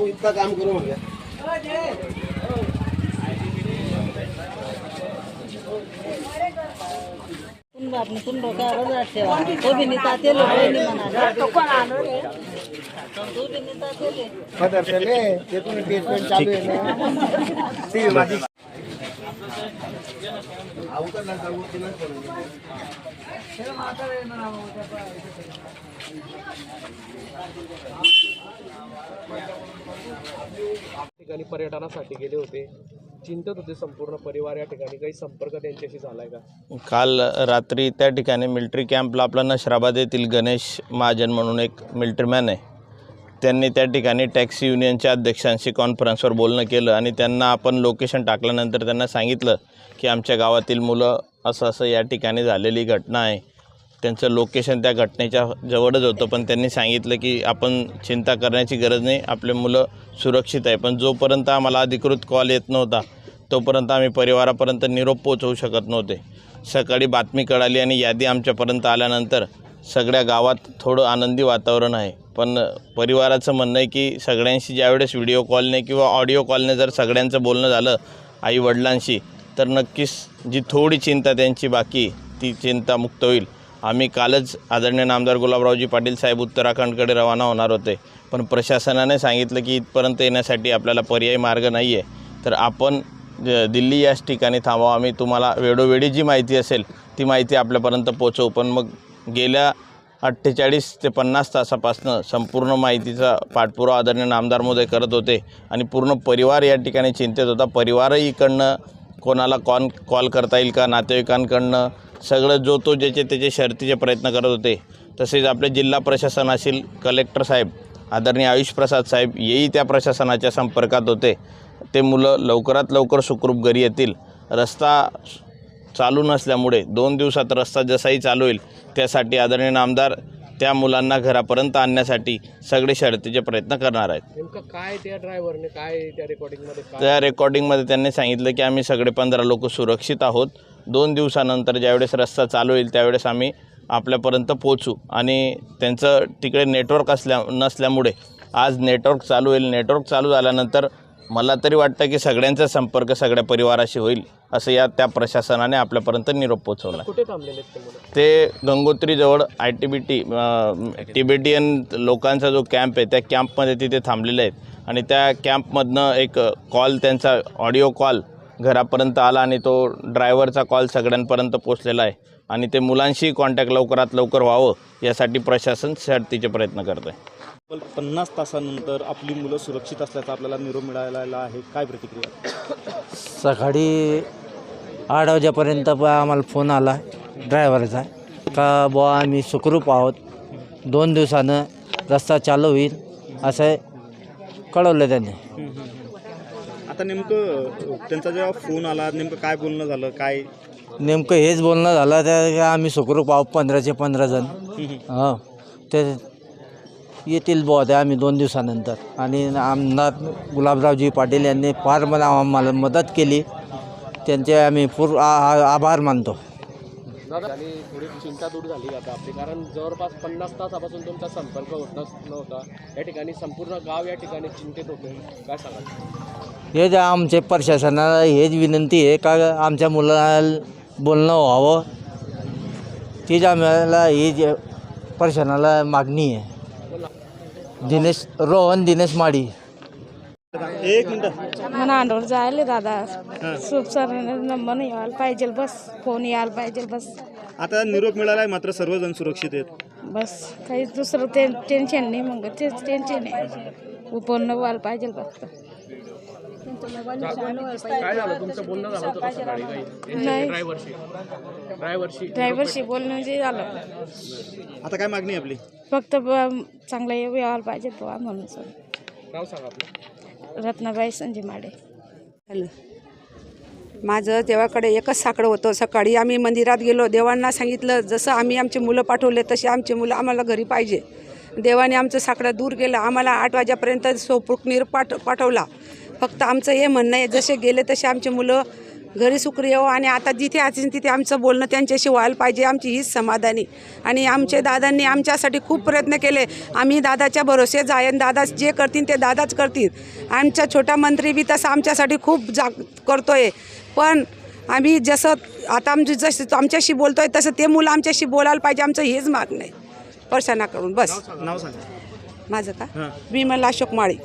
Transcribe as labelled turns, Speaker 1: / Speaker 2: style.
Speaker 1: भाऊ इतका काम करू
Speaker 2: आपण कुंड काय ठेवा तो बी नेता ते लोक म्हणा तो कोण आलो रे तो बी नेता ते
Speaker 1: पदार्थाले त्यातून ट्रीटमेंट चालू आहे. ना ती माझी
Speaker 3: ठिकाणी पर्यटनासाठी गेले होते. चिंतत होते संपूर्ण परिवार या ठिकाणी. काही संपर्क त्यांच्याशी झालाय का?
Speaker 4: काल रात्री त्या ठिकाणी मिलिटरी कॅम्पला आपला नशराबाद येथील गणेश महाजन म्हणून एक मिलिटरीमॅन आहे. त्यांनी त्या ठिकाणी टॅक्सी युनियनच्या अध्यक्षांशी कॉन्फरन्सवर बोलणं केलं आणि त्यांना आपण लोकेशन टाकल्यानंतर त्यांना सांगितलं की आमच्या गावातील मुलं असं असं या ठिकाणी झालेली घटना आहे. त्यांचं लोकेशन त्या घटनेच्या जवळच होतं पण त्यांनी सांगितलं की आपण चिंता करण्याची गरज नाही आपले मुलं सुरक्षित आहे. पण जोपर्यंत आम्हाला अधिकृत कॉल येत नव्हता तोपर्यंत आम्ही परिवारापर्यंत निरोप पोचवू शकत नव्हते. सकाळी बातमी कळाली आणि यादी आमच्यापर्यंत आल्यानंतर सगळ्या गावात थोडं आनंदी वातावरण आहे. पण परिवाराचं म्हणणं आहे की सगळ्यांशी ज्यावेळेस व्हिडिओ कॉलने किंवा ऑडिओ कॉलने जर सगळ्यांचं बोलणं झालं आई वडिलांशी तर नक्कीच जी थोडी चिंता त्यांची बाकी ती चिंता मुक्त होईल. आम्ही कालच आदरणीय नामदार गुलाबरावजी पाटील साहेब उत्तराखंडकडे रवाना होणार होते. पण प्रशासनाने सांगितलं की इथपर्यंत येण्यासाठी आपल्याला पर्यायी मार्ग नाही आहे तर आपण ज- दिल्ली याच ठिकाणी थांबावं. आम्ही तुम्हाला वेळोवेळी जी माहिती असेल ती माहिती आपल्यापर्यंत पोचवू पण मग गेल्या अठ्ठेचाळीस ते पन्नास तासापासनं संपूर्ण माहितीचा पाठपुरावा आदरणीय नामदार मोदय करत होते आणि पूर्ण परिवार या ठिकाणी चिंतेत होता. परिवारही इकडनं कोणाला कॉन कॉल करता येईल का नातेवाईकांकडनं सगळं जो तो ज्याचे त्याचे शर्तीचे प्रयत्न करत होते. तसेच आपले जिल्हा प्रशासन असेल कलेक्टर साहेब आदरणीय आयुष प्रसाद साहेब हेही त्या प्रशासनाच्या संपर्कात होते. ते मुलं लवकरात लवकर सुखरूप घरी येतील. रस्ता चालू नसल्यामुळे दोन दिवसात रस्ता जसाही चालू होईल त्यासाठी आदरणीय नामदार त्या मुलांना घरापर्यंत आणण्यासाठी सगळे शर्तीचे प्रयत्न करणार आहेत.
Speaker 3: नेमकं काय त्या ड्रायव्हरने काय त्या रेकॉर्डिंगमध्ये काय?
Speaker 4: त्या रेकॉर्डिंगमध्ये त्यांनी सांगितलं की आम्ही सगळे पंधरा लोक सुरक्षित आहोत. दोन दिवसानंतर ज्यावेळेस रस्ता चालू होईल त्यावेळेस आम्ही आपल्यापर्यंत पोचू आणि त्यांचं तिकडे नेटवर्क असल्या नसल्यामुळे आज नेटवर्क चालू होईल. नेटवर्क चालू झाल्यानंतर मला तरी वाटतं की सगळ्यांचा संपर्क सगळ्या परिवाराशी होईल असं या त्या प्रशासनाने आपल्यापर्यंत निरोप पोचवला
Speaker 3: कुठे थांबलेले आहेत ते मुलं?
Speaker 4: ते गंगोत्रीजवळ I T B T Tibetan लोकांचा जो कॅम्प आहे त्या कॅम्पमध्ये तिथे थांबलेले आहेत. आणि त्या कॅम्पमधनं एक कॉल त्यांचा ऑडिओ कॉल घरापर्यंत आला आणि तो ड्रायव्हरचा कॉल सगळ्यांपर्यंत पोचलेला आहे. आणि ते मुलांशी कॉन्टॅक्ट लवकरात लवकर व्हावं यासाठी प्रशासन शर्तीचे प्रयत्न करतं आहे
Speaker 5: तब्बल पन्नास तासानंतर आपली मुलं सुरक्षित असल्याचा आपल्याला निरोप मिळालेला आहे. काय प्रतिक्रिया?
Speaker 6: सकाळी आठ वाजेपर्यंत आम्हाला फोन आला ड्रायव्हरचा का बुवा आम्ही सुखरूप आहोत. दोन दिवसानं रस्ता चालू होईल. असं कळवलं त्यांनी.
Speaker 5: आता नेमकं त्यांचा जेव्हा फोन आला नेमकं काय बोलणं झालं? काय?
Speaker 6: नेमकं हेच बोलणं झालं का आम्ही सुखरूप आहोत पंधराचे पंधरा जण. हो. ते येतील बुवा आम्ही दोन दिवसानंतर. आणि आमदार गुलाबरावजी पाटील यांनी फार मला आम्हाला मदत केली. त्यांचे आम्ही पूर आ- आ- आभार मानतो.
Speaker 3: आणि थोडी चिंता दूर झाली आता आपली कारण जवळपास पन्नास तासापासून तुमचा संपर्क होत नस- नव्हता. या ठिकाणी संपूर्ण गाव या ठिकाणी चिंतेत होते. काय सांगाल?
Speaker 6: हेच आमचे प्रशासनाला हेच विनंती आहे का आमच्या मुलाला बोलणं व्हावं? तीच आम्हाला ही जे प्रशासनाला मागणी आहे. दिनेश रोहन दिनेश माडी.
Speaker 5: एक मिनटं.
Speaker 7: मला अंडवर जायला दादा. सूप सर नंबर नाही यायला पाहिजे बस. फोन यायला पाहिजे बस.
Speaker 5: आता निरोप मिळाला आहे मात्र सर्वजण सुरक्षित आहेत.
Speaker 7: बस. काही दुसरं टेन्शन नाही मग तेच टेन्शन आहे. फोन व्हायला पाहिजे फक्त.
Speaker 3: काय झालं? तुमचं बोलणं झालं होतं का सकाळी काही
Speaker 7: नाही.
Speaker 3: ड्रायव्हरशी. ड्रायव्हरशी.
Speaker 7: ड्रायव्हरशी बोलणं जे झालं.
Speaker 5: आता काय मागणी आहे आपली?
Speaker 7: फक्त ब- चांगलं यायला पाहिजे बुवा म्हणून सर.
Speaker 3: नाव सांगा आपलं.
Speaker 7: रत्नाबाई संजय माडे.
Speaker 8: हॅलो. माझं देवाकडे एकच साकडं होतं. सकाळी आम्ही मंदिरात गेलो. देवांना सांगितलं जसं आम्ही आमचे मुलं पाठवले तसे आमचे मुलं आम्हाला घरी पाहिजे. देवाने आमचं साकडं दूर केलं. आम्हाला आठ वाजेपर्यंत सोपूक निर पाठ पाठवला. फक्त आमचं हे म्हणणं आहे जसे गेले तसे आमचे मुलं घरी सुखरी येऊ आणि आता जिथे असेल तिथे आमचं बोलणं त्यांच्याशी व्हायला पाहिजे आमची हीच समाधानी. आणि आमचे दादांनी आमच्यासाठी खूप प्रयत्न केले. आम्ही दादाच्या आहे आणि दादा जे करतील ते दादाच करतील. आमचा छोटा मंत्री बी तसा आमच्यासाठी खूप जा करतोय. पण आम्ही जसं आता आमची जसं आमच्याशी बोलतोय तसं ते मुलं आमच्याशी बोलायला पाहिजे आमचं हेच मागणं आहे. परशाना करून बस.
Speaker 5: नाव सांगा.
Speaker 8: माझं का? विमल अशोक माळी